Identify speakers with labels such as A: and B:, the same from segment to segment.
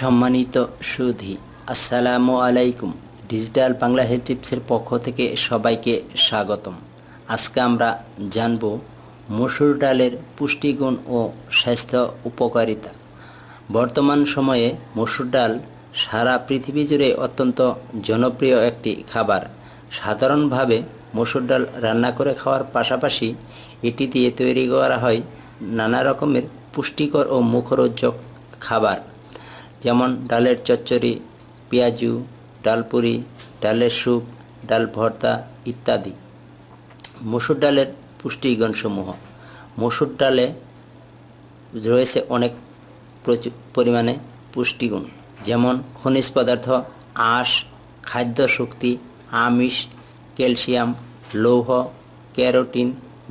A: সম্মানিত সুধী, আসসালামু আলাইকুম। ডিজিটাল বাংলা হেলথ টিপসের পক্ষ থেকে সবাইকে স্বাগতম। আজকে আমরা জানব মসুর ডালের পুষ্টিগুণ ও স্বাস্থ্য উপকারিতা। বর্তমান সময়ে মসুর ডাল সারা পৃথিবী জুড়ে অত্যন্ত জনপ্রিয় একটি খাবার। সাধারণভাবে মসুর ডাল রান্না করে খাওয়ার পাশাপাশি এটি দিয়ে তৈরি করা হয় নানা রকমের পুষ্টিকর ও মুখরোচক খাবার। যেমন ডালের চচ্চড়ি, পেঁয়াজু, ডালপুরি, ডালের স্যুপ, ডাল ভর্তা ইত্যাদি। মসুর ডালের পুষ্টিগুণসমূহ। মসুর ডালে রয়েছে অনেক প্রচুর পরিমাণে পুষ্টিগুণ, যেমন খনিজ পদার্থ, আঁশ, খাদ্য শক্তি, আমিষ, ক্যালসিয়াম, লৌহ, ক্যারোটিন,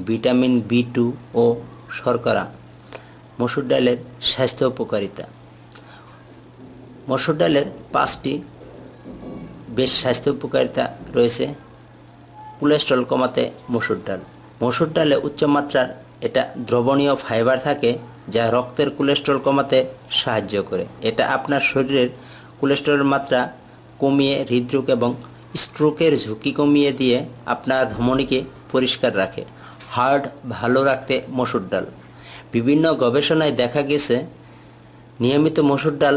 A: ভিটামিন বি টু ও শর্করা। মসুর ডালের স্বাস্থ্য উপকারিতা। মসুর ডালের পাঁচটি বেশ স্বাস্থ্য উপকারিতা রয়েছে। কোলেস্ট্রল কমাতে মসুর ডাল। মসুর ডালে উচ্চমাত্রার এটা দ্রবণীয় ফাইবার থাকে, যা রক্তের কোলেস্ট্রল কমাতে সাহায্য করে। এটা আপনার শরীরের কোলেস্ট্রলের মাত্রা কমিয়ে, হৃদরোগ এবং স্ট্রোকের ঝুঁকি কমিয়ে দিয়ে আপনার ধমনীকে পরিষ্কার রাখে। হার্ট ভালো রাখতে মসুর ডাল। বিভিন্ন গবেষণায় দেখা গেছে, নিয়মিত মসুর ডাল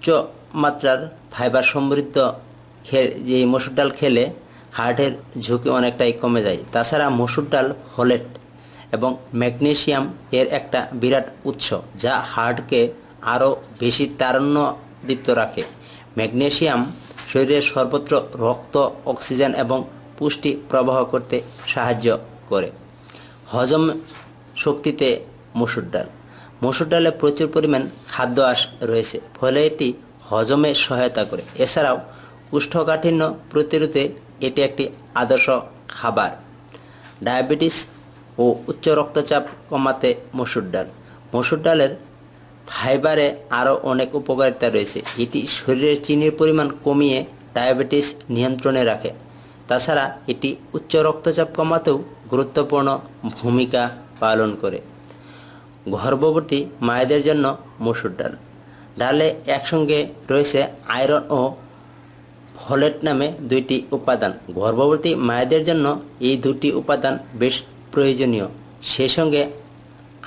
A: উচ্চ মাত্রার ফাইবার সমৃদ্ধ যে মসুর ডাল খেলে হার্টের ঝুঁকি অনেকটাই কমে যায়। তাছাড়া মসুর ডাল ফলেট এবং ম্যাগনেশিয়াম এর একটা বিরাট উৎস, যা হার্টকে আরও বেশি তারণ্যদীপ্ত রাখে। ম্যাগনেশিয়াম শরীরের সর্বত্র রক্ত অক্সিজেন এবং পুষ্টি প্রবাহ করতে সাহায্য করে। হজম শক্তিতে মসুর ডাল। মসুর ডালে প্রচুর পরিমাণ খাদ্য আঁশ রয়েছে, ফলে এটি হজমে সহায়তা করে। এছাড়াও কুষ্ঠকাঠিন্য প্রতিরোধে এটি একটি আদর্শ খাবার। ডায়াবেটিস ও উচ্চ রক্তচাপ কমাতে মসুর ডাল। মসুর ডালের ফাইবারে আরও অনেক উপকারিতা রয়েছে। এটি শরীরের চিনির পরিমাণ কমিয়ে ডায়াবেটিস নিয়ন্ত্রণে রাখে। তাছাড়া, এটি উচ্চ রক্তচাপ কমাতেও গুরুত্বপূর্ণ ভূমিকা পালন করে। গর্ভবতী মায়েদের জন্য মসুর ডাল। ডালে একসঙ্গে রয়েছে আয়রন ও ফলেট নামে দুইটি উপাদান। গর্ভবতী মায়েদের জন্য এই দুটি উপাদান বেশ প্রয়োজনীয়। সেই সঙ্গে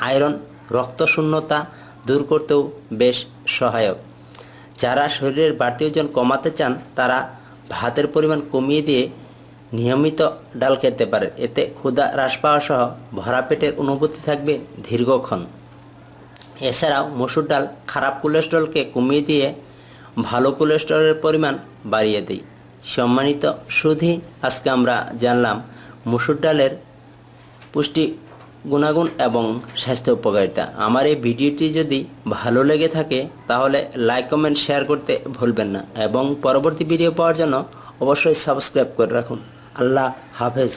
A: আয়রন, রক্তশূন্যতা দূর করতেও বেশ সহায়ক। যারা শরীরের বাড়তি ওজন কমাতে চান, তারা ভাতের পরিমাণ কমিয়ে দিয়ে নিয়মিত ডাল খেতে পারে এতে ক্ষুধা হ্রাস পাওয়া সহ ভরা পেটের অনুভূতি থাকবে দীর্ঘক্ষণ। এছাড়াও মসুর ডাল খারাপ কোলেস্ট্রলকে কমিয়ে দিয়ে ভালো কোলেস্ট্রলের পরিমাণ বাড়িয়ে দেয় সম্মানিত সুধি, আজকে আমরা জানলাম মসুর ডালের পুষ্টি গুণাগুণ এবং স্বাস্থ্য উপকারিতা। আমার এই ভিডিওটি যদি ভালো লেগে থাকে, তাহলে লাইক, কমেন্ট, শেয়ার করতে ভুলবেন না। এবং পরবর্তী ভিডিও পাওয়ার জন্য অবশ্যই সাবস্ক্রাইব করে রাখুন। আল্লাহ হাফেজ।